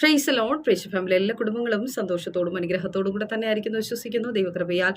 ഷെയ്സ് loan പ്രേക്ഷ family എല്ലാ കുടുംബങ്ങളും സന്തോഷത്തോടും അനുഗ്രഹത്തോടും കൂടെ തന്നെ ആയിരിക്കുന്നു വിശ്വസിക്കുന്നു. ദൈവകൃപയാൽ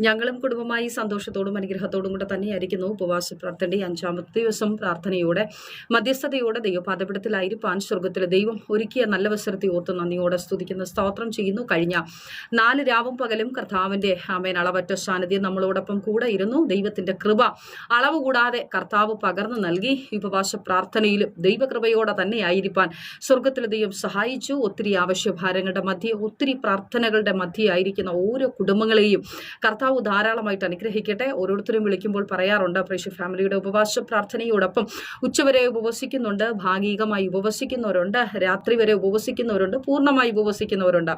ഞങ്ങളും കുടുംബമായി സന്തോഷത്തോടും അനുഗ്രഹത്തോടും കൂടെ തന്നെയായിരിക്കുന്നു. ഉപവാസ പ്രാർത്ഥനയുടെ അഞ്ചാമത്തെ ദിവസം പ്രാർത്ഥനയോടെ മധ്യസ്ഥതയോടെ ദൈവപാദപിടത്തിലായിരിക്കാൻ സ്വർഗത്തിലെ ദൈവം ഒരുക്കിയ നല്ല വസരത്തെ ഓർത്ത് നന്ദിയോടെ സ്തുതിക്കുന്ന. സ്തോത്രം ചെയ്യുന്നു. കഴിഞ്ഞ നാല് രാവും പകലും കർത്താവിന്റെ ആമേൻ അളവറ്റ സാന്നിധ്യം നമ്മളോടൊപ്പം കൂടെ ഇരുന്നു. ദൈവത്തിന്റെ കൃപ അളവ് കൂടാതെ കർത്താവ് പകർന്നു നൽകി. ഉപവാസ പ്രാർത്ഥനയിലും ദൈവകൃപയോടെ തന്നെ ആയിരിക്കാൻ സ്വർഗത്തിലെ ദൈവം സഹായിച്ചു. ഒത്തിരി ആവശ്യഭാരങ്ങളുടെ മധ്യ ഒത്തിരി പ്രാർത്ഥനകളുടെ മധ്യയായിരിക്കുന്ന ഓരോ കുടുംബങ്ങളെയും കർത്താവ് ധാരാളമായിട്ട് അനുഗ്രഹിക്കട്ടെ. ഓരോരുത്തരും വിളിക്കുമ്പോൾ പറയാറുണ്ട് പ്രേക്ഷ ഫാമിലിയുടെ ഉപവാസ പ്രാർത്ഥനയോടൊപ്പം ഉച്ചവരെ ഉപവസിക്കുന്നുണ്ട് ഭാഗികമായി ഉപവസിക്കുന്നവരുണ്ട് രാത്രി വരെ ഉപവസിക്കുന്നവരുണ്ട് പൂർണമായി ഉപവസിക്കുന്നവരുണ്ട്.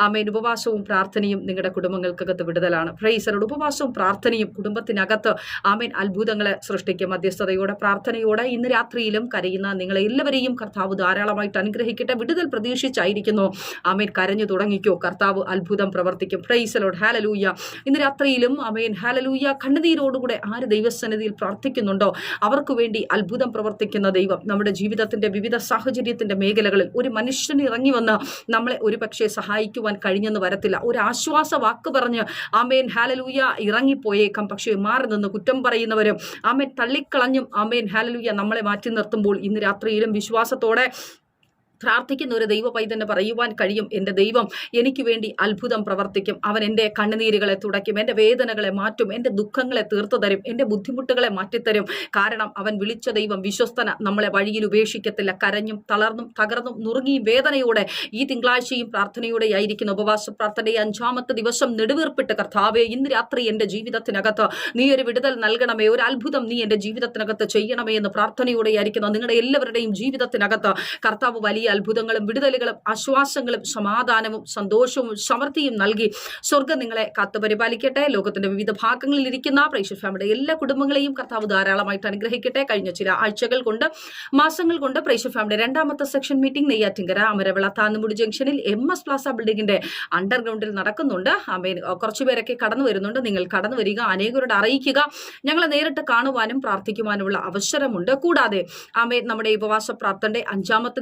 ആമേൻ. ഉപവാസവും പ്രാർത്ഥനയും നിങ്ങളുടെ കുടുംബങ്ങൾക്കകത്ത് വിടുതലാണ്. പ്രൈസറുടെ ഉപവാസവും പ്രാർത്ഥനയും കുടുംബത്തിനകത്ത് ആമേൻ. അത്ഭുതങ്ങളെ സൃഷ്ടിക്കും. മധ്യസ്ഥതയോടെ പ്രാർത്ഥനയോടെ ഇന്ന് രാത്രിയിലും കരയുന്ന നിങ്ങളെ എല്ലാവരെയും കർത്താവ് ധാരാളമായിട്ട് അനുഗ്രഹിക്കട്ടെ. വിടുതൽ പ്രതീക്ഷിച്ചായിരിക്കുന്നു ആമേൻ കരഞ്ഞു തുടങ്ങിക്കോ. കർത്താവ് അത്ഭുതം പ്രവർത്തിക്കും. പ്രൈസലോട് ഹാലലൂയ ഇന്ന് രാത്രിയിലും ആമേൻ ഹാലലൂയ കണ്ണുനീരോടുകൂടെ ആര് ദൈവസന്നിധിയിൽ പ്രാർത്ഥിക്കുന്നുണ്ടോ? അവർക്ക് വേണ്ടി അത്ഭുതം പ്രവർത്തിക്കുന്ന ദൈവം നമ്മുടെ ജീവിതത്തിന്റെ വിവിധ സാഹചര്യത്തിന്റെ മേഖലകളിൽ ഒരു മനുഷ്യൻ ഇറങ്ങി വന്ന് നമ്മളെ ഒരുപക്ഷെ സഹായിക്കുവാൻ കഴിഞ്ഞെന്ന് വരത്തില്ല. ഒരു ആശ്വാസ വാക്ക് പറഞ്ഞ് ആമേൻ ഹാലലൂയ ഇറങ്ങിപ്പോയേക്കാം. പക്ഷേ മാറി നിന്ന് കുറ്റം പറയുന്നവരും ആമേൻ തള്ളിക്കളഞ്ഞും ആമേൻ ഹാലലൂയ നമ്മളെ മാറ്റി നിർത്തുമ്പോൾ ഇന്ന് രാത്രിയിലും വിശ്വാസത്തോടെ പ്രാർത്ഥിക്കുന്ന ഒരു ദൈവ പൈതന് പറയുവാൻ കഴിയും. എന്റെ ദൈവം എനിക്ക് വേണ്ടി അത്ഭുതം പ്രവർത്തിക്കും. അവൻ എന്റെ കണ്ണുനീരുകളെ തുടയ്ക്കും. എന്റെ വേദനകളെ മാറ്റും. എന്റെ ദുഃഖങ്ങളെ തീർത്തു തരും. എന്റെ ബുദ്ധിമുട്ടുകളെ മാറ്റിത്തരും. കാരണം അവൻ വിളിച്ച ദൈവം വിശ്വസ്തന. നമ്മളെ വഴിയിൽ ഉപേക്ഷിക്കത്തില്ല. കരഞ്ഞും തളർന്നും തകർന്നും നുറുങ്ങിയും വേദനയോടെ ഈ തിങ്കളാഴ്ചയും പ്രാർത്ഥനയോടെ ആയിരിക്കുന്ന ഉപവാസ പ്രാർത്ഥനയെ അഞ്ചാമത്തെ ദിവസം നെടുവീർപ്പിട്ട് കർത്താവെ ഇന്ന് രാത്രി എന്റെ ജീവിതത്തിനകത്ത് നീ ഒരു വിടുതൽ നൽകണമേ. ഒരു അത്ഭുതം നീ എന്റെ ജീവിതത്തിനകത്ത് ചെയ്യണമേ എന്ന് പ്രാർത്ഥനയോടെ ആയിരിക്കുന്ന നിങ്ങളുടെ എല്ലാവരുടെയും ജീവിതത്തിനകത്ത് കർത്താവ് വലിയ അത്ഭുതങ്ങളും വിടുതലുകളും ആശ്വാസങ്ങളും സമാധാനവും സന്തോഷവും സമൃദ്ധിയും നൽകി സ്വർഗം നിങ്ങളെ കാത്തു പരിപാലിക്കട്ടെ. ലോകത്തിന്റെ വിവിധ ഭാഗങ്ങളിൽ ഇരിക്കുന്ന പ്രേക്ഷക ഫാമിലിയുടെ എല്ലാ കുടുംബങ്ങളെയും കർത്താവ് ധാരാളമായിട്ട് അനുഗ്രഹിക്കട്ടെ. കഴിഞ്ഞ ചില ആഴ്ചകൾ കൊണ്ട് മാസങ്ങൾ കൊണ്ട് പ്രേക്ഷക ഫാമിലിയുടെ രണ്ടാമത്തെ സെക്ഷൻ മീറ്റിംഗ് നെയ്യാറ്റിങ്കര അമരവിള താന്നുമുടി ജംഗ്ഷനിൽ എം എസ് പ്ലാസ ബിൽഡിംഗിന്റെ അണ്ടർഗ്രൗണ്ടിൽ നടക്കുന്നുണ്ട്. കുറച്ചുപേരൊക്കെ കടന്നു വരുന്നുണ്ട്. നിങ്ങൾ കടന്നു വരിക അനേകരോട് അറിയിക്കുക. ഞങ്ങളെ നേരിട്ട് കാണുവാനും പ്രാർത്ഥിക്കുവാനുമുള്ള അവസരമുണ്ട്. കൂടാതെ ആമേ നമ്മുടെ ഉപവാസ പ്രാർത്ഥനയുടെ അഞ്ചാമത്തെ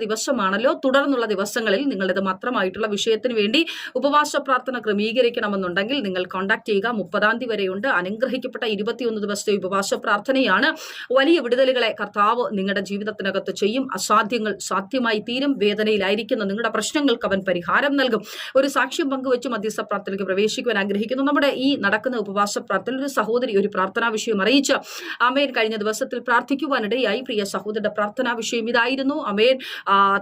ദിവസമാണല്ലോ തുടർന്നുള്ള ദിവസങ്ങളിൽ നിങ്ങളുടേത് മാത്രമായിട്ടുള്ള വിഷയത്തിന് വേണ്ടി ഉപവാസ പ്രാർത്ഥന ക്രമീകരിക്കണമെന്നുണ്ടെങ്കിൽ നിങ്ങൾ കോൺടാക്ട് ചെയ്യുക. മുപ്പതാം തീയതി വരെയുണ്ട്. അനുഗ്രഹിക്കപ്പെട്ട ഇരുപത്തിയൊന്ന് ദിവസത്തെ ഉപവാസ പ്രാർത്ഥനയാണ്. വലിയ വിടുതലുകളെ കർത്താവ് നിങ്ങളുടെ ജീവിതത്തിനകത്ത് ചെയ്യും. അസാധ്യങ്ങൾ സാധ്യമായി തീരും. വേദനയിലായിരിക്കുന്ന നിങ്ങളുടെ പ്രശ്നങ്ങൾക്ക് അവൻ പരിഹാരം നൽകും. ഒരു സാക്ഷ്യം പങ്കുവെച്ച് മധ്യസ്ഥ പ്രാർത്ഥനയ്ക്ക് പ്രവേശിക്കുവാൻ ആഗ്രഹിക്കുന്നു. നമ്മുടെ ഈ നടക്കുന്ന ഉപവാസ പ്രാർത്ഥന ഒരു സഹോദരി ഒരു പ്രാർത്ഥനാ വിഷയം അറിയിച്ച് അമേൻ കഴിഞ്ഞ ദിവസത്തിൽ പ്രാർത്ഥിക്കുവാനിടയായി. പ്രിയ സഹോദരന്റെ പ്രാർത്ഥനാ വിഷയം ഇതായിരുന്നു. അമേൻ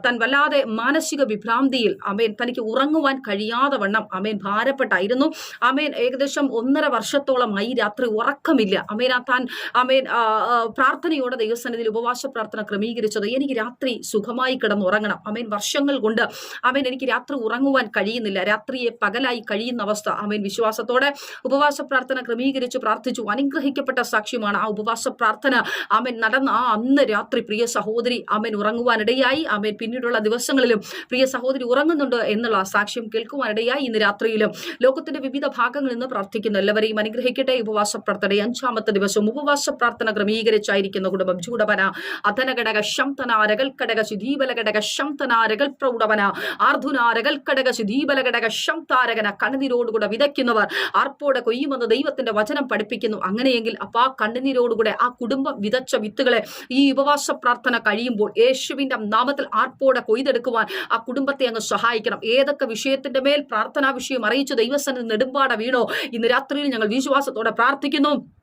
താൻ വല്ലാതെ മാനസിക വിഭ്രാന്തിയിൽ അമേൻ തനിക്ക് ഉറങ്ങുവാൻ കഴിയാതെ വണ്ണം അമേൻ ഭാരപ്പെട്ടായിരുന്നു. അമേൻ ഏകദേശം ഒന്നര വർഷത്തോളമായി രാത്രി ഉറക്കമില്ല. അമേൻ ആ താൻ അമേൻ പ്രാർത്ഥനയോടെ ദൈവസന്നിധിയിൽ ഉപവാസ പ്രാർത്ഥന ക്രമീകരിച്ചത് എനിക്ക് രാത്രി സുഖമായി കിടന്നുറങ്ങണം. അമേൻ വർഷങ്ങൾ കൊണ്ട് അമേൻ എനിക്ക് രാത്രി ഉറങ്ങുവാൻ കഴിയുന്നില്ല. രാത്രിയെ പകലായി കഴിയുന്ന അവസ്ഥ അമേൻ വിശ്വാസത്തോടെ ഉപവാസ പ്രാർത്ഥന ക്രമീകരിച്ച് പ്രാർത്ഥിച്ചു. അനുഗ്രഹിക്കപ്പെട്ട സാക്ഷ്യമാണ് ആ ഉപവാസ പ്രാർത്ഥന. അമേൻ നടന്ന ആ അന്ന് രാത്രി പ്രിയ സഹോദരി അമേൻ ഉറങ്ങുവാനിടയായി. അമേൻ പിന്നീടുള്ള ദിവസങ്ങളിലും പ്രിയ സഹോദരി ഉറങ്ങുന്നുണ്ട് എന്നുള്ള സാക്ഷ്യം കേൾക്കുവാനിടയായി ഇന്ന് രാത്രിയിലും. ലോകത്തിന്റെ വിവിധ ഭാഗങ്ങളിൽ നിന്ന് പ്രാർത്ഥിക്കുന്ന എല്ലാവരെയും അനുഗ്രഹിക്കട്ടെ. ഉപവാസ പ്രാർത്ഥന അഞ്ചാമത്തെ ദിവസം ഉപവാസ പ്രാർത്ഥന ക്രമീകരിച്ചായിരിക്കുന്ന കുടുംബം. ചൂടവന അധനഘടക ശംതനാരകൾ കടക ശുദ്ധീബലഘടക ശംതനാരകൾ പ്രൗഢവന ആർധുനാരകൾ കടക ശുദ്ധീബലഘടക ശംതാരകന കണ്ണുനീരോടുകൂടെ വിതയ്ക്കുന്നവർ ആർപ്പോടെ കൊയ്യുമെന്ന് ദൈവത്തിന്റെ വചനം പഠിപ്പിക്കുന്നു. അങ്ങനെയെങ്കിൽ അപ്പൊ കണ്ണുനീരോടുകൂടെ ആ കുടുംബം വിതച്ച വിത്തുകളെ ഈ ഉപവാസ പ്രാർത്ഥന കഴിയുമ്പോൾ യേശുവിന്റെ നാമത്തിൽ ആർപ്പോടെ കൊയ്തെടുക്കുവാൻ ആ കുടുംബത്തെ അങ്ങ് സഹായിക്കണം. ഏതൊക്കെ വിഷയത്തിന്റെ മേൽ പ്രാർത്ഥനാ വിഷയം അറിയിച്ചു ദൈവസന നെടുമ്പാട വീണോ? ഇന്ന് രാത്രിയിൽ ഞങ്ങൾ വിശ്വാസത്തോടെ പ്രാർത്ഥിക്കുന്നു.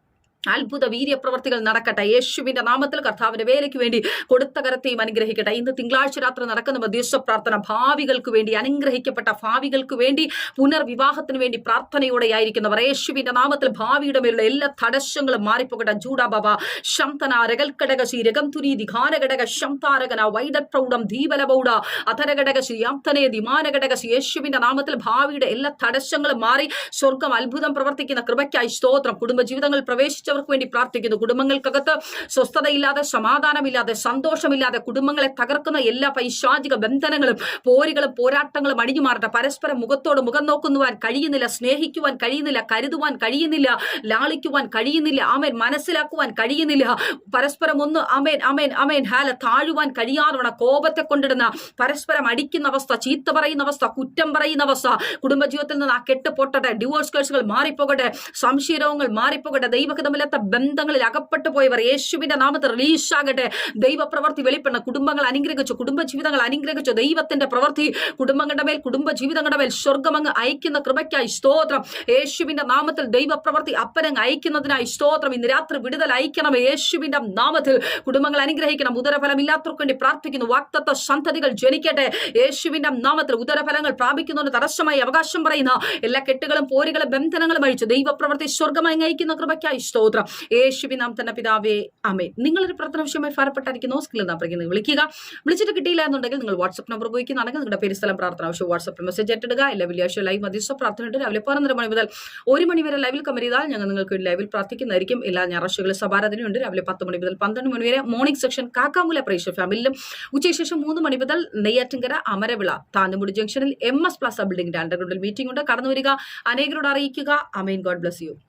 അത്ഭുത വീര്യപ്രവർത്തികൾ നടക്കട്ടെ. യേശുവിന്റെ നാമത്തിൽ കർത്താവിന്റെ വേലയ്ക്ക് വേണ്ടി കൊടുത്ത കരത്തെയും അനുഗ്രഹിക്കട്ടെ. ഇന്ന് തിങ്കളാഴ്ച രാത്രി നടക്കുന്ന മധ്യസ്ഥ പ്രാർത്ഥന ഭാവികൾക്ക് വേണ്ടി അനുഗ്രഹിക്കപ്പെട്ട ഭാവികൾക്ക് വേണ്ടി പുനർവിവാഹത്തിന് വേണ്ടി പ്രാർത്ഥനയോടെ ആയിരിക്കുന്നവർ യേശുവിന്റെ നാമത്തിൽ ഭാവിയുടെ മേലുള്ള എല്ലാ തടസ്സങ്ങളും മാറിപ്പോകട്ടെ. ജൂഡ ബാബ ശംതന രകൽക്കടക ശ്രീ രകം തുരി ദിഘാനഘടക ശംതാരകന വൈദപ്രൗഢം ദീപലബൗഡ അധരഘടക ശ്രീ അംതനെ ദിമാനഘടക ശ്രീ യേശുവിന്റെ നാമത്തിൽ ഭാവിയുടെ എല്ലാ തടസ്സങ്ങളും മാറി സ്വർഗം അത്ഭുതം പ്രവർത്തിക്കുന്ന കൃപയ്ക്കായി സ്തോത്രം. കുടുംബജീവിതങ്ങൾ പ്രവേശിച്ചവർക്ക് പ്രിയപ്പെട്ടവർക്ക് വേണ്ടി പ്രാർത്ഥിക്കുന്നു. കുടുംബങ്ങൾക്കകത്ത് സ്വസ്ഥതയില്ലാതെ സമാധാനമില്ലാതെ സന്തോഷമില്ലാതെ കുടുംബങ്ങളെ തകർക്കുന്ന എല്ലാ പൈശാചിക ബന്ധനങ്ങളും പോരുകളും പോരാട്ടങ്ങളും അടിഞ്ഞു മാറട്ടെ. പരസ്പരം മുഖത്തോട് മുഖം നോക്കുന്നുവാൻ കഴിയുന്നില്ല സ്നേഹിക്കുവാൻ കഴിയുന്നില്ല കരുതുവാൻ കഴിയുന്നില്ല ലാളിക്കുവാൻ കഴിയുന്നില്ല ആമേൻ മനസ്സിലാക്കുവാൻ കഴിയുന്നില്ല. പരസ്പരം ഒന്ന് അമേൻ അമേൻ അമേൻ ഹാല താഴുവാൻ കഴിയാതെ കോപത്തെ കൊണ്ടിടുന്ന പരസ്പരം അടിക്കുന്ന അവസ്ഥ ചീത്ത പറയുന്ന അവസ്ഥ കുറ്റം പറയുന്ന അവസ്ഥ. കുടുംബജീവിതത്തിൽ നിന്ന് ആ കെട്ട് പൊട്ടട്ടെ ഡിവോഴ്സ് കേസുകൾ മാറിപ്പോകട്ടെ സംശയരോഗങ്ങൾ മാറിപ്പോകട്ടെ ദൈവഹിതമില്ലാത്ത ബന്ധങ്ങളിൽ അകപ്പെട്ടു പോയവർ യേശുവിന്റെ നാമത്തെ റിലീസ് ആകട്ടെ. ദൈവപ്രവർത്തി വെളിപ്പെടണം കുടുംബങ്ങൾ അനുഗ്രഹിച്ചു. കുടുംബജീവിതങ്ങൾ അനുഗ്രഹിച്ചു. ദൈവത്തിന്റെ പ്രവൃത്തി കുടുംബങ്ങളുടെ മേൽ കുടുംബജീവിതങ്ങളുടെ മേൽ സ്വർഗമങ്ങ് അയക്കുന്ന കൃപയ്ക്കായി സ്തോത്രം. യേശുവിന്റെ നാമത്തിൽ ദൈവപ്രവർത്തി അപ്പനങ്ങ് അയക്കുന്നതിനായി സ്തോത്രം. ഇന്ന് രാത്രി വിടുതൽ അയക്കണം യേശുവിന്റെ നാമത്തിൽ. കുടുംബങ്ങൾ അനുഗ്രഹിക്കണം. ഉദരഫലമില്ലാത്തവർക്ക് വേണ്ടി പ്രാർത്ഥിക്കുന്നു. വാക്തത്വ സന്തതികൾ ജനിക്കട്ടെ. യേശുവിന്റെ നാമത്തിൽ ഉദരഫലങ്ങൾ പ്രാപിക്കുന്നതിന് തടസ്സമായി അവകാശം പറയുന്ന എല്ലാ കെട്ടുകളും പോരുകളും ബന്ധനങ്ങളും അഴിച്ചു ദൈവപ്രവർത്തി സ്വർഗമായി അയക്കുന്ന കൃപയ്ക്കായി സ്തോത്രം യേശുവിൻ നാം തന്നെ പിതാവേ അമേ നിങ്ങളൊരു പ്രാർത്ഥന വിഷയമായി നോ സ്കിൽ നാം വിളിക്കുക. വിളിച്ചിട്ട് കിട്ടിയില്ല എന്നുണ്ടെങ്കിൽ നിങ്ങൾ വാട്സ്ആപ്പ് നമ്പർ ഉപയോഗിക്കുന്നതാണെങ്കിൽ നിങ്ങളുടെ പേര് സ്ഥലം പ്രാർത്ഥന ആവശ്യം വാട്സ്ആപ്പിൽ മെസ്സേജ് ഏറ്റെടുക്കുക എല്ലാ വെള്ളിയാഴ്ച ലൈവ് മധ്യസ്ഥ പ്രാർത്ഥനയുണ്ട് രാവിലെ പതിനൊന്നര മണി മുതൽ ഒരു മണി വരെ ലൈവിൽ കമന്റ് ചെയ്താൽ ഞങ്ങൾ നിങ്ങൾക്ക് ലൈവിൽ പ്രാർത്ഥിക്കുന്നതായിരിക്കും. എല്ലാ ഞായറാഴ്ചകളിൽ സഭാരാധനയുണ്ട് രാവിലെ പത്ത് മണി മുതൽ പന്ത്രണ്ട് മണി വരെ മോർണിംഗ് സെക്ഷൻ കാക്കാമൂല പ്രേക്ഷ ഫാമിലിയിലും ഉച്ചയ്ക്ക് മൂന്ന് മണി മുതൽ നെയ്യാറ്റിങ്കര അമരവിള താന്നുമുടി ജംഗ്ഷനിൽ എം എസ് പ്ലസ് ബിൽഡിംഗിന്റെ അണ്ടർഗ്രൗണ്ടിൽ മീറ്റിംഗ് ഉണ്ട്. കടന്നു വരിക. അനേകരോട് അറിയിക്കുക. Amen God bless you